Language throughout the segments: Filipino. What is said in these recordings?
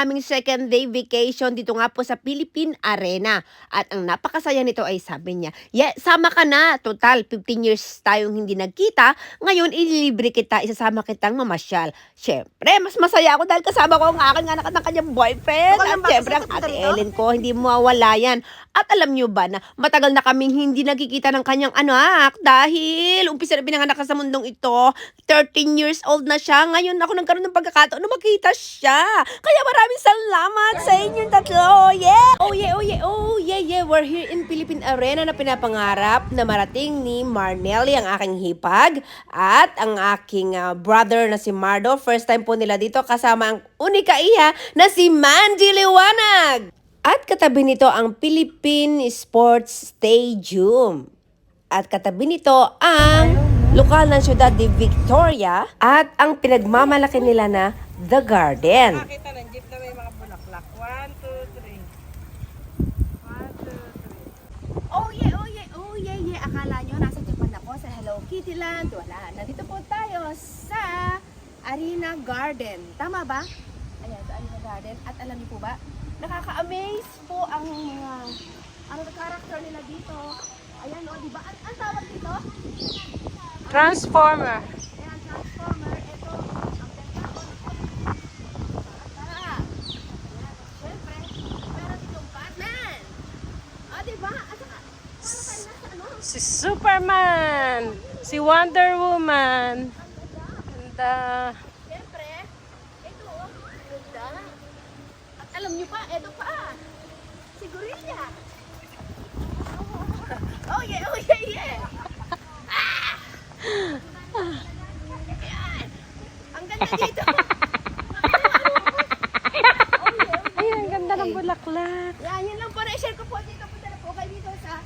alam niyo po second day vacation dito nga po sa Philippine Arena. At ang napakasaya nito ay sabi niya, yeah, sama ka na. Total, 15 years tayong hindi nagkita. Ngayon, ililibre kita, isasama kitang mamasyal. Siyempre, mas masaya ako dahil kasama ko ang aking anak at ang kanyang boyfriend. At siyempre, ang ate? Ellen ko, hindi mawawala yan. At alam niyo ba na matagal na kaming hindi nagkikita ng kanyang anak dahil umpisa na pinanganak sa mundong ito. 13 years old na siya. Ngayon ako nagkaroon ng pagkakataon na makita siya. Kaya maraming salamat sa inyong tatlo. Yeah! Oh yeah, oh yeah, oh yeah, yeah. We're here in Philippine Arena na pinapangarap na marating ni Marnelli, ang aking hipag, at ang aking ah, brother na si Mardo. First time po nila dito kasama ang unika iya na si Mandy Liwanag. At katabi nito ang Philippine Sports Stadium. At katabi nito ang lokal ng syudad de Victoria at ang pinagmamalaki nila na The Garden. Nakita ng jeep na may mga bulaklak. One, two, three. One, two, three. Oh yeah, oh yeah, oh yeah, yeah. Akala nyo nasa Japan ako sa Hello Kitty Land. Wala. Nandito po tayo sa Arena Garden. Tama ba? Ayan, sa Arena Garden. At alam niyo po ba, nakaka-amaze po ang mga ano character nila dito. Ayan, oh, di ba? An ang tawag dito? Transformer. Ayan, Transformer. Ito, ang ganda. Tara. Ayan, syempre, meron ditong Batman. Ah, di ba? At saka, para tayo nasa ano? Si Superman. Si Wonder Woman. And uh, Siyempre, ito oh, ganda. At alam niyo pa, ito pa. Si Gorilla. Oh yeah, oh yeah, yeah. Ah! Ayan. Ang ganda dito. ay, ang ganda ng bulaklak. Yan, yun lang po na-share ko po dito. Punta na po kayo dito sa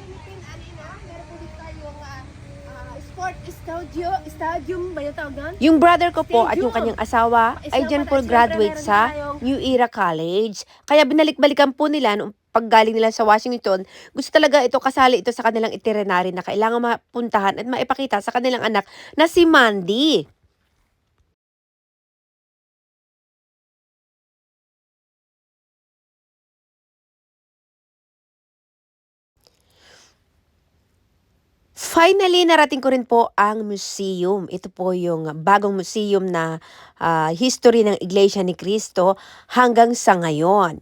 Philippine Arena. Meron po dito tayong ah, ah, sport studio, stadium ba yung tawag doon? Yung brother ko po at yung kanyang asawa ay dyan po graduate sa New Era College. Kaya binalik-balikan po nila nung paggaling nila sa Washington, gusto talaga ito kasali ito sa kanilang itinerary na kailangan mapuntahan at maipakita sa kanilang anak na si Mandy. Finally, narating ko rin po ang museum. Ito po yung bagong museum na ah, history ng Iglesia ni Cristo hanggang sa ngayon.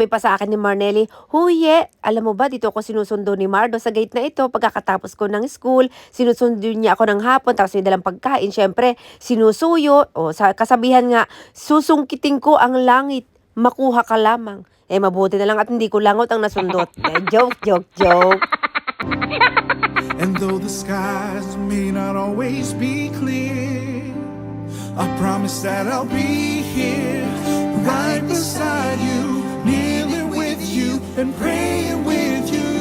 May pa sa akin ni Marnelli, Huye, alam mo ba, dito ako sinusundo ni Mardo sa gate na ito. Pagkakatapos ko ng school, sinusundo niya ako ng hapon, tapos may dalang pagkain. Siyempre, sinusuyo, o sa kasabihan nga, susungkitin ko ang langit, makuha ka lamang. Eh, mabuti na lang at hindi ko langot ang nasundot. Eh, joke, joke, joke. And though the skies may not always be clear, I promise that I'll be here, right beside you, kneeling with you and praying with you.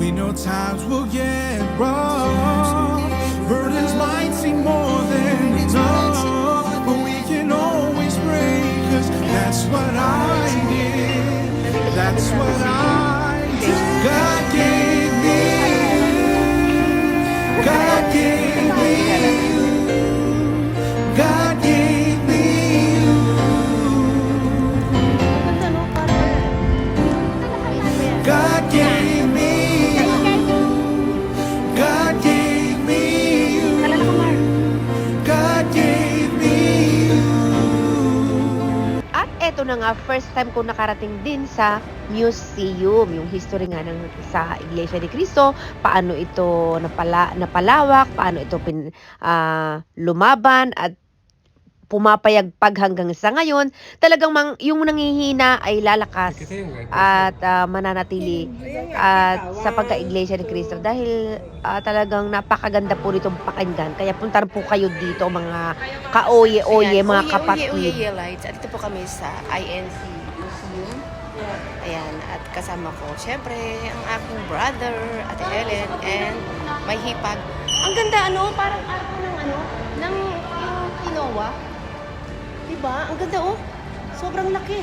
We know times will get rough, burdens might seem more than enough, but we can always pray, 'cause that's what I did. That's what I did. God nga, first time ko nakarating din sa museum, yung history nga ng sa Iglesia ni Cristo, paano ito napala, napalawak, paano ito pin, ah, lumaban at pumapayagpag hanggang sa ngayon, talagang mang, yung nangihina ay lalakas at ah, mananatili at sa pagka-iglesia ni Cristo dahil ah, talagang napakaganda po nitong pakinggan. Kaya punta po kayo dito mga kaoye-oye, mga kapatid. Lights. At dito po kami sa INC Museum. Ayan, at kasama ko, syempre, ang aking brother, Ate Helen, and may hipag. Ang ganda, ano, parang araw ng ano, ng yung quinoa. Diba? Ang ganda, oh. Sobrang laki.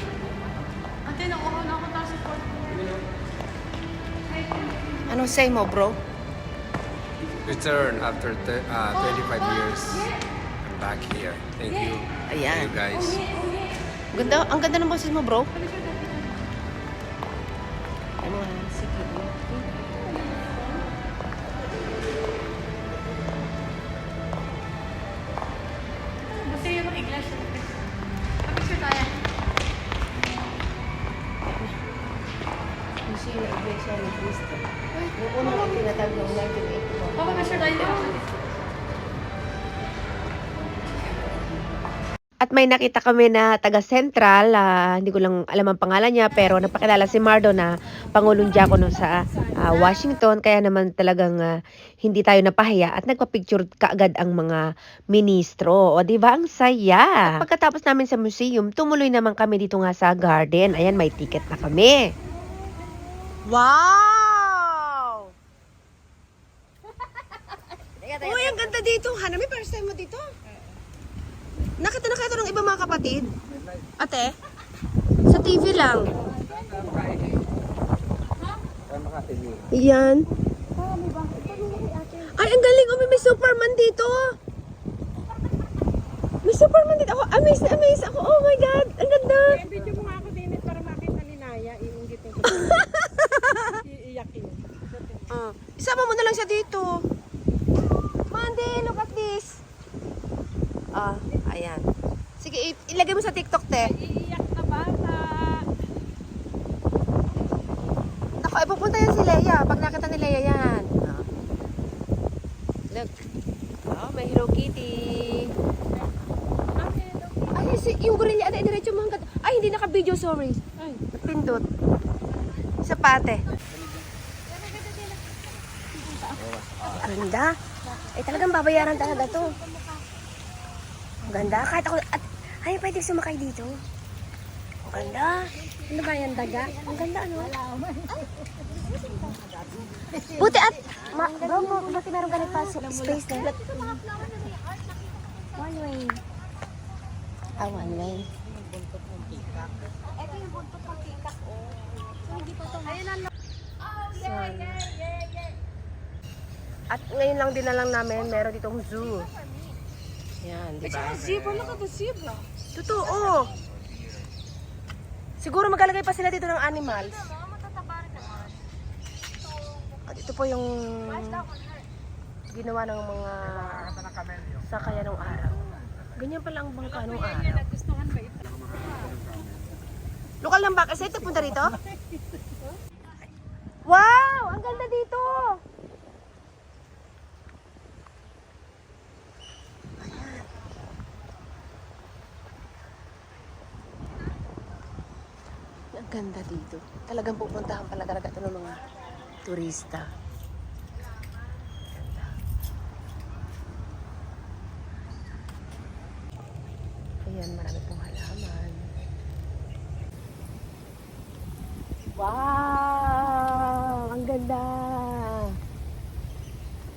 Ate, nakuha na ako sa Ano say mo, bro? return after te- uh, 25 years. back here. Thank you. Thank Ayan. you guys. Ganda, ang ganda ng boses mo, bro. Cristo. Yung unang itinatag noong 1984. Okay, picture tayo. At may nakita kami na taga Central, ah, hindi ko lang alam ang pangalan niya, pero napakilala si Mardo na Pangulong Diakono sa ah, Washington. Kaya naman talagang ah, hindi tayo napahiya at nagpa-picture kaagad ang mga ministro. O, di ba? Ang saya. At pagkatapos namin sa museum, tumuloy naman kami dito nga sa garden. Ayan, may ticket na kami. Wow! Uy, ang ganda dito. Hanami, first time mo dito? Nakita na kayo ng iba mga kapatid? Ate? Sa TV lang. Yan. Ay, ang galing. Oh, may, Superman dito. May Superman dito. Ako, amazed na amazed ako. Oh my God. Ang ganda. Video mo nga ako din para makita ni Naya. Iingitin ko. Isama mo na lang siya dito. Mandy, look at this. Ah, ayan. Sige, ilagay mo sa TikTok, te. Iiyak na bata. Ako, ay pupunta yan si Leia. Pag nakita ni Leia yan. Ah. Look. Oh, may Hello Kitty. Ay, si, yung gorilla, ay, diretso mo hanggang... Ay, hindi naka-video, sorry. Ay. Pindot. Sa pate. Ganda. Ay, talagang babayaran talaga to. Ang ganda. Kahit ako... At, ay, pwede sumakay dito. Ang ganda. Ano ba yan, daga? Ang ganda, ano? Buti at... Ma, bro, mo, buti meron ganit pa space na. One way. Ah, one way. So, at ngayon lang din na lang namin, meron ditong zoo. Yan, di ba? Zebra, look at the zebra. Totoo. Siguro maglalagay pa sila dito ng animals. At ito po yung ginawa ng mga sakaya ng araw. Ganyan pala ang bangka ng araw. Ba? Lokal ng baka. Saan ito punta rito? Wow! Ang ganda dito! Ganda dito. Talagang pupuntahan pala talaga ito ng mga turista. Ganda. Ayan, marami pong halaman. Wow! Ang ganda!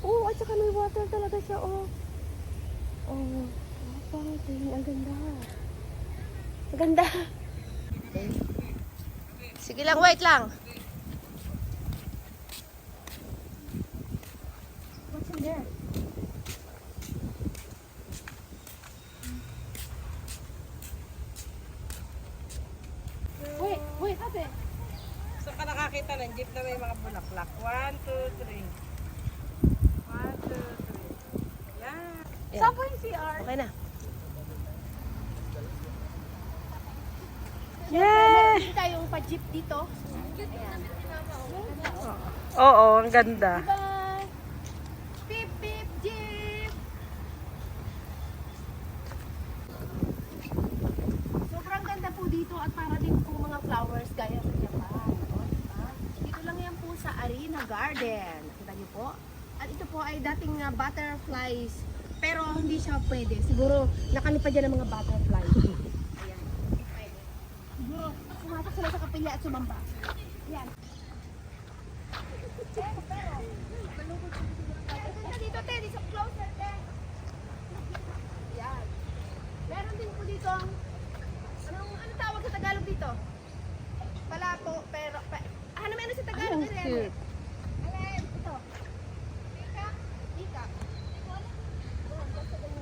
Oh, at saka may water talaga siya, oh. Oh, fountain. Ang ganda. Ang ganda. Sige lang, wait lang. What's in there? Wait, wait, ate. Saan ka nakakita ng jeep na may mga bulaklak? One, two, three. One, two, three. Yan. Yan. Saan po yung CR? Okay na. Yeah! Meron pa-jeep dito. Oo, ang ganda. Bye! Beep, beep, jeep! Sobrang ganda po dito at para din po mga flowers gaya sa Japan. O, diba? Dito lang yan po sa Arena Garden. Kita niyo po? At ito po ay dating uh, butterflies pero hindi siya pwede. Siguro nakalipad dyan ng mga butterflies. Ayan. Hindi pwede. Siguro pumatak sila sa kapilya at sumamba. Ayan. dito, te. Dito, closer, te. Yan. Meron din po dito ang... Anong, ano tawag sa Tagalog dito? Palato, pero... Pa, ano meron sa Tagalog? Ano cute. Alin, ito. Ika? Ika. Doon, basta ganyan.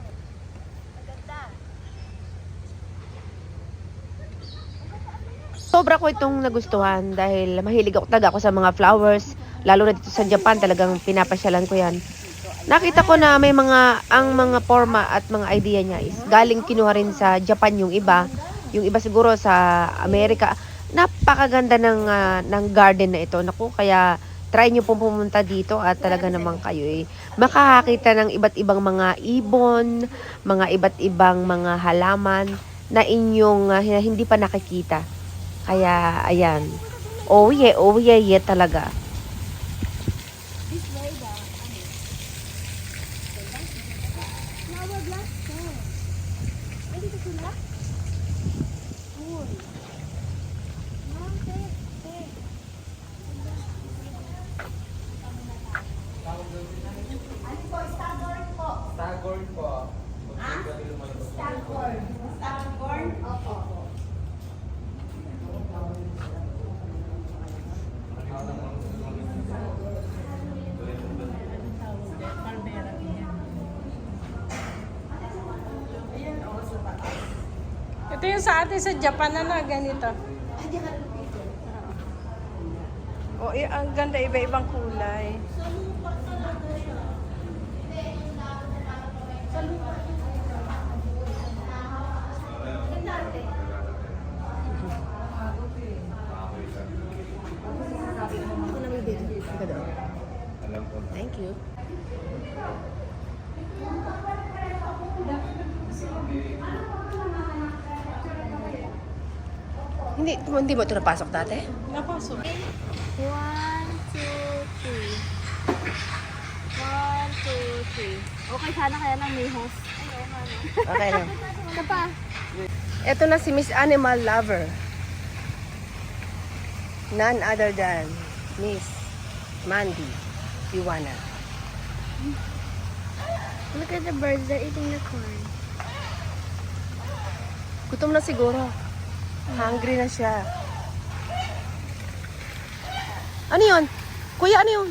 Sobra ko itong nagustuhan dahil mahilig ako taga ako sa mga flowers. Lalo na dito sa Japan, talagang pinapasyalan ko yan. Nakita ko na may mga, ang mga forma at mga idea niya is galing kinuha rin sa Japan yung iba. Yung iba siguro sa Amerika. Napakaganda ng, ah, ng garden na ito. Naku, kaya try nyo pong pumunta dito at talaga naman kayo eh. Makakakita ng iba't ibang mga ibon, mga iba't ibang mga halaman na inyong ah, hindi pa nakikita. Kaya, ayan. Oh yeah, oh yeah, yeah talaga. Yung sa atin sa Japan na na, ganito. Oh, ang ganda, iba-ibang kulay. Thank you. Hindi, mo ito napasok dati? Napasok. One, two, three. One, two, three. Okay, sana kaya lang may host. Ay, oo nga, no? Okay lang. Ito pa. Ito na si Miss Animal Lover. None other than Miss Mandy Iwana. Look at the birds. They're eating the corn. Gutom na siguro. Hungry na siya. Ano yun? Kuya, ano yun?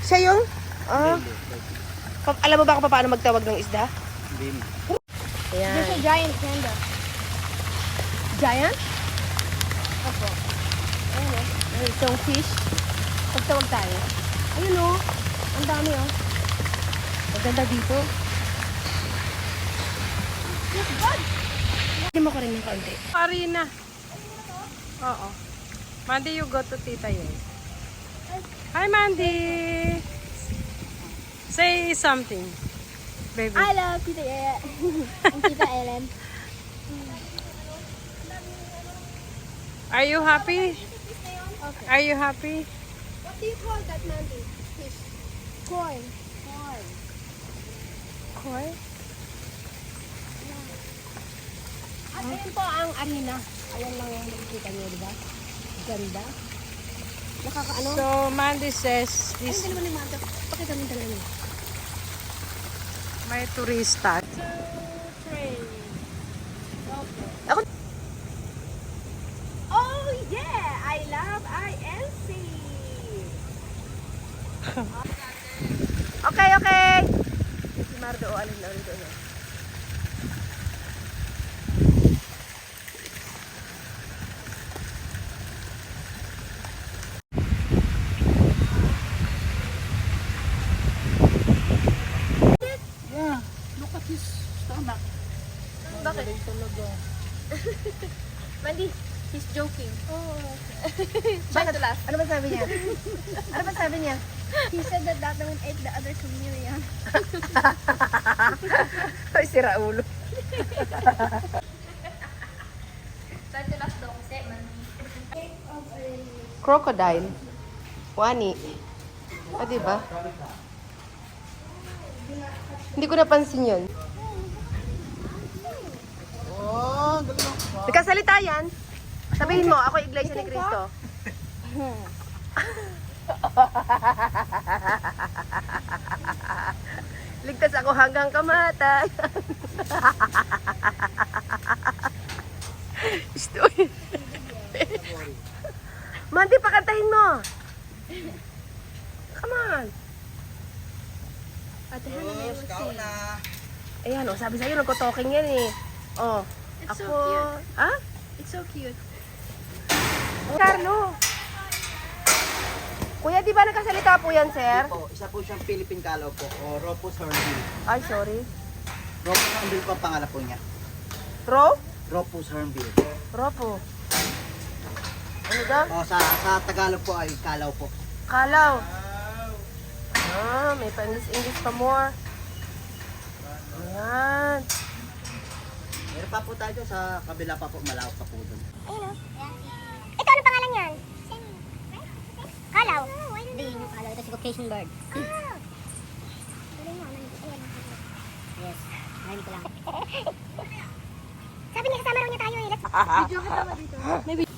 Siya yung? Ah. Pa- alam mo ba kung paano magtawag ng isda? Ayan. There's a giant panda. Giant? Opo. Ayan o. May isang fish. Pagtawag tayo. Ayun o. Ang dami o. Maganda dito. Hindi mo ko rin ng kaunti. Arena. Oo. Mandy, you go to Tita Yel. Hi, Mandy! Say something, baby. I love Tita Yaya. and Tita Ellen. Are you happy? Okay. Are you happy? What do you call that, Mandy? Fish. Corn. Corn. Koi? At ayan po ang arena. Ayan lang yung nakikita niyo, di ba? Ganda. Nakakaano? So, Mandy says Ayun this din naman yung mata. Pakita mo yung dalawa niyo. may turista. Oh yeah! I love INC! okay, okay! Si Mardo, o alin na ulit doon. oh. Mandy, he's joking. Bakit? Ano ba sabi niya? ano ba sabi niya? He said that that one ate the other chameleon. Ay, sira ulo. Dati last daw kasi, Mandy. Crocodile. Wani. Ah, di ba? Hindi ko napansin yun. Oh, Nagkasalita yan. Sabihin mo, ako iglesia ni Cristo. Ligtas ako hanggang kamatayan. Stoy. Mandy, pakantahin mo. Come on. Ate Hannah May was saying. Ayan, oh, sabi sa'yo, nagko-talking yan eh. Oh, It's so ako... cute. Ha? It's so cute. Carlo. Kuya, di ba nagkasalita po yan, sir? po, isa po siyang Philippine Calaw po, o Ropus Hornbill. Ay, sorry. Ropus Hornbill po ang pangalan po niya. Ro? Ropus Hornbill. Ropo. Ano daw? O sa, sa Tagalog po ay Calaw po. Kalaw. Ah, may pa-English-English pa more. Ayan. Meron pa po tayo sa kabila pa po, malawak pa po doon. Ayun o. Ito, anong pangalan yan? Kalaw. Hindi, yung kalaw. Ito si Caucasian bird. Ah. Yes. Narinig ko lang. Sabi niya, kasama raw niya tayo eh. Let's... Video ka naman dito.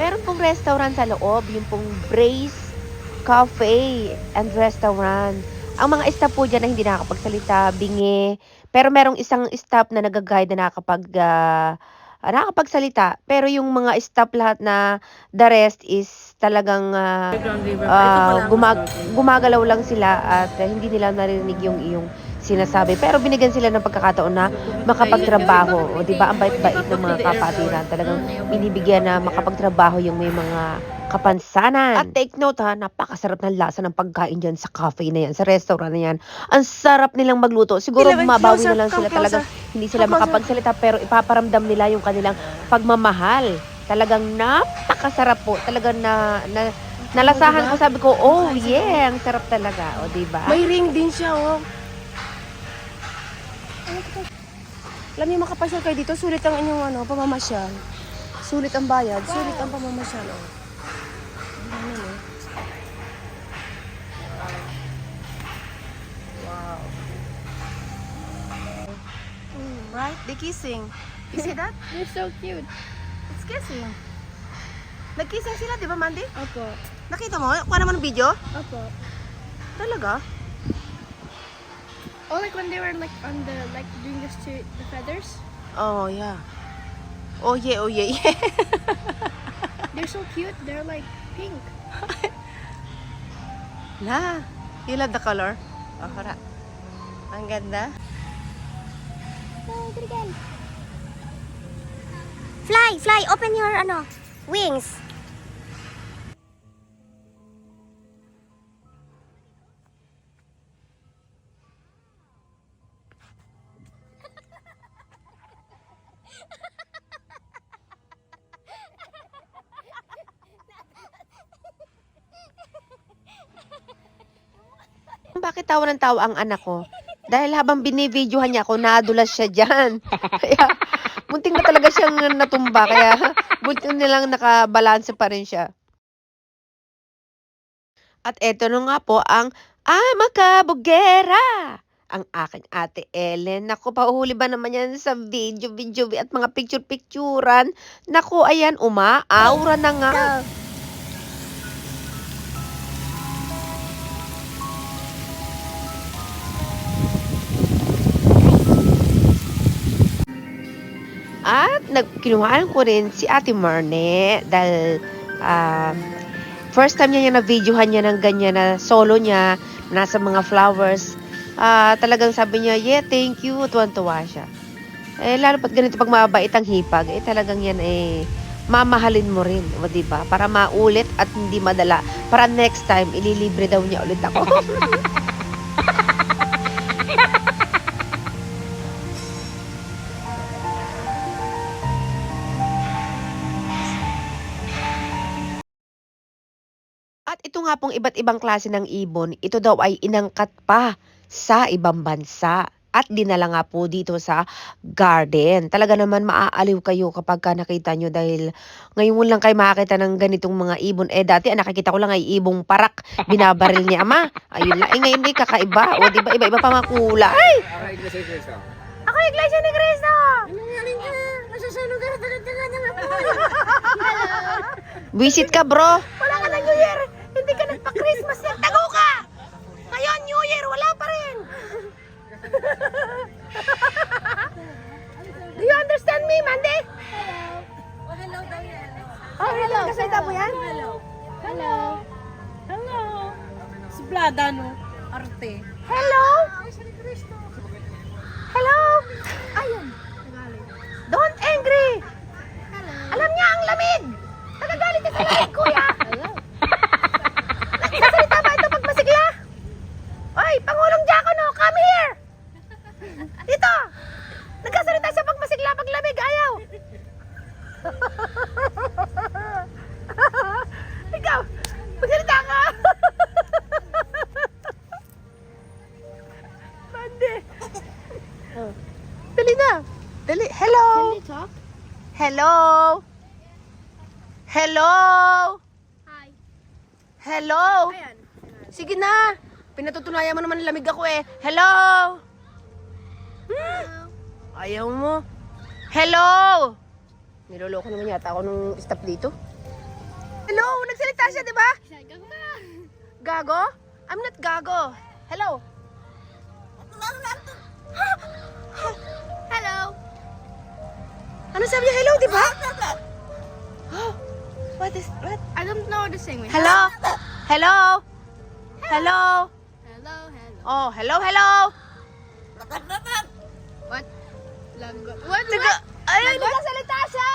Meron pong restaurant sa loob, yung pong Brace Cafe and Restaurant. Ang mga staff po dyan na hindi nakakapagsalita, bingi. Pero merong isang staff na nag-guide na nakakapag, ah, nakakapagsalita. Pero yung mga staff lahat na the rest is talagang ah, ah, gumag- gumagalaw lang sila at ah, hindi nila narinig yung iyong sinasabi. Pero binigyan sila ng pagkakataon na makapagtrabaho. O, di ba? Ang bait-bait ng mga kapatiran. Talagang binibigyan na makapagtrabaho yung may mga kapansanan. At take note ha, napakasarap ng lasa ng pagkain dyan sa cafe na yan, sa restaurant na yan. Ang sarap nilang magluto. Siguro mabawi closer, na lang sila talagang hindi sila makapagsalita pero ipaparamdam nila yung kanilang pagmamahal. Talagang napakasarap po. Talagang na, na nalasahan ko sabi ko, oh yeah, ang sarap talaga. O, di ba? May ring din siya, oh. Alam niyo, makapasyal kayo dito, sulit ang inyong ano, pamamasyal. Sulit ang bayad, sulit ang pamamasyal, oh. Ano, no? Wow. Right? They kissing. You see that? They're so cute. It's kissing. Nag-kissing sila, di ba, Mandy? Opo. Nakita mo? Kuha naman ng video? Opo. Talaga? Oh, like when they were like on the like doing this to the feathers. Oh, yeah. Oh, yeah, oh, yeah, yeah. They're so cute. They're like pink. Na, you love the color? Oh, hara. Ang ganda. Oh, good again. Fly, fly. Open your, ano, wings. Tawa ng tawa ang anak ko? Dahil habang binibidyohan niya ako, nadulas siya dyan. Kaya, munting na talaga siyang natumba. Kaya, buti nilang nakabalanse pa rin siya. At eto na nga po ang Ama Kabugera! Ang aking ate Ellen. Naku, pauhuli ba naman yan sa video, video at mga picture-picturan? Naku, ayan, umaaura na nga. Nagkinuhaan ko rin si Ate Marne dahil ah, first time niya na-videohan niya ng ganyan na solo niya, nasa mga flowers. Ah, talagang sabi niya, yeah, thank you, tuwan-tuwa siya. Eh, lalo pat ganito pag mabait ang hipag, eh talagang yan eh, mamahalin mo rin, o diba? Para maulit at hindi madala. Para next time, ililibre daw niya ulit ako. At ito nga pong iba't ibang klase ng ibon, ito daw ay inangkat pa sa ibang bansa at dinala nga po dito sa garden. Talaga naman maaaliw kayo kapag ka nakita nyo dahil ngayon lang kayo makakita ng ganitong mga ibon. Eh dati ang nakikita ko lang ay ibong parak, binabaril ni ama. Ayun lang, eh ngayon eh kakaiba. O diba, iba-iba pa mga kulay. Ahora iglesia de Cristo. Ako Iglesia ni Cristo! Visit ka bro. Wala ka na. Hindi ka nagpa-Christmas yan. Tago ka! Ngayon New Year, wala pa rin. Do you understand me, Mandy? Oh, hello daw yan. Oh, hello. Kasalita mo yan? Hello. Hello. Hello. Suplada, no? Arte. Hello? Hello? Ayun. Don't angry. Alam niya ang lamig. Nagagalit ka sa lamig, kuya. Nagsasalita ba ito pag masigla? Oy, Pangulong Diakono, come here. Dito. Nagsasalita siya pag masigla, pag lamig, ayaw. Ikaw, magsalita ka. Mande. Oh. Dali na. Dali. Hello. Can they talk? Hello? Hello? Hi. Hello? Ayan. Sige na. Pinatutunayan mo naman lamig ako eh. Hello? Hmm? Ayaw mo. Hello? Niloloko naman yata ako nung staff dito. Hello? Nagsalita siya, di ba? Gago? I'm not gago. Hello? Hello. Ano sabi niya? Hello, di ba? What is, what? I don't know the same way. Hello? Hello? Hello? Hello, hello. Oh, hello, hello. What? Lago. What? Taga, What? ay, Lagot? nagsasalita siya.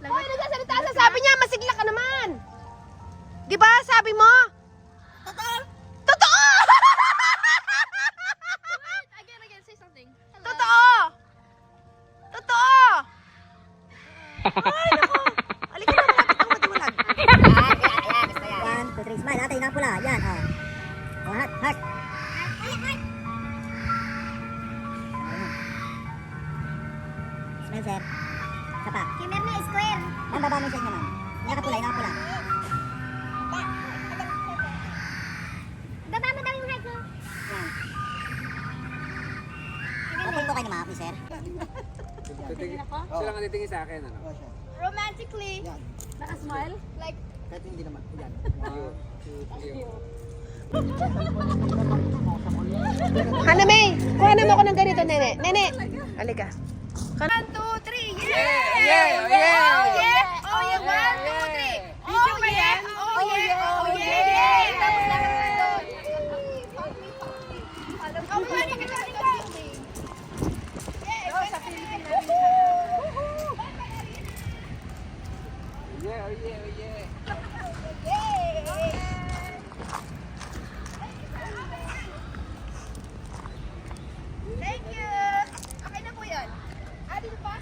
Lagot? Hoy, nagsasalita siya. Sabi niya, masigla ka naman. Di ba? Sabi mo? Totoo. Totoo! Again, again, say something. Hello. Totoo! Totoo! Ay, naku. Halika na, malapit ang matiwalag. One, two, three. Smile. Ate, yung pula. Yan. Oh, Titingin, sila nga titingin sa akin, ano? Romantically. Naka-smile? Like, Kahit hindi naman. Yan. One, two, three. Hana May, kuha mo ako ng ganito, nene. Nene, halika. one, two, three, yeah! Yeah, yeah, yeah. Oh, yeah! Oh, yeah! One, two, three! Oh, yeah! Oh, yeah! Oh, yeah! Tapos lakad ka doon. Oh, pwede ka dyan, ikaw. Yeah, sa Pilipinas. Yeah, oh yeah, oh yeah. Thank you! Okay na po yan. Ah, dito pa?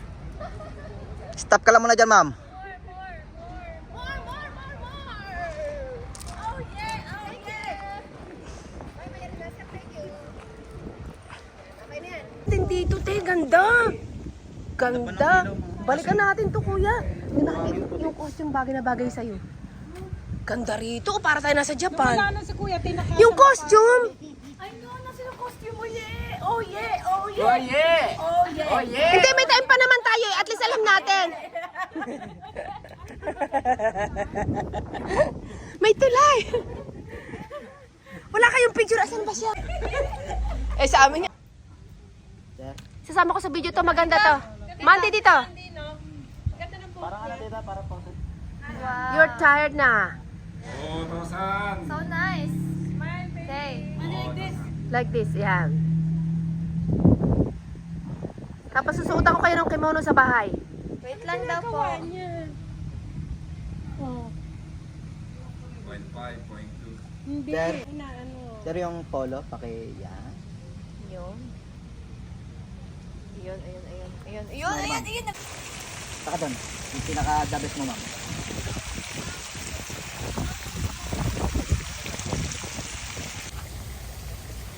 Stop ka lang muna dyan, ma'am. More, more, more. More, more, more, more. Yeah. Yeah. Bye, Maria Rivera. Thank you. Okay na yan. Din dito, te, ganda. Ganda. Balikan natin to, kuya. Di ba yung costume bagay na bagay sa'yo? Ganda rito, para tayo nasa Japan. Wala na si Kuya. Yung costume! Ay, no, nasa yung costume mo, yeah. Oh, yeah. Oh, yeah. Oh yeah! Oh, yeah. Hindi, may time pa naman tayo eh. Alam natin. may tulay. Wala kayong picture. Asan ba siya? eh, sa amin. Sir. Sasama ko sa video to. Maganda to. Mandy dito. Parang ano dito, parang photo. You're tired na. So nice. Okay. Like this, yan. Tapos susuotan ko kayo ng kimono sa bahay. Wait lang daw po. Oh. 0.5, 0.2. Hindi. Sir, ano? sir yung polo, paki, yan. Yung. Ayun, ayun, ayun. Ayun, ayun, ayun, ayun. Saka doon. Yung pinaka-dabes mo, ma'am.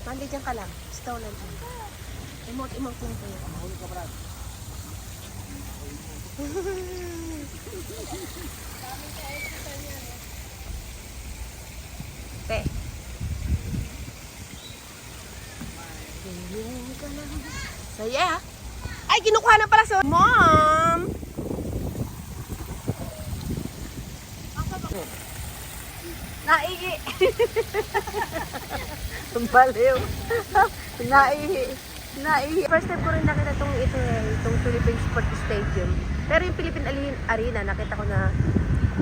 Mandi dyan ka lang. Stolen. Emote, emote mo kayo. Mahuli ka, Brad. Te. Lang. Saya. Ay, kinukuha na pala sa... Mom! Naihi. Baliw. Naihi. Naihi. First time ko rin nakita itong ito eh, itong Philippine Sport Stadium. Pero yung Philippine Arena, nakita ko na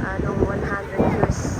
ah, nung 100 years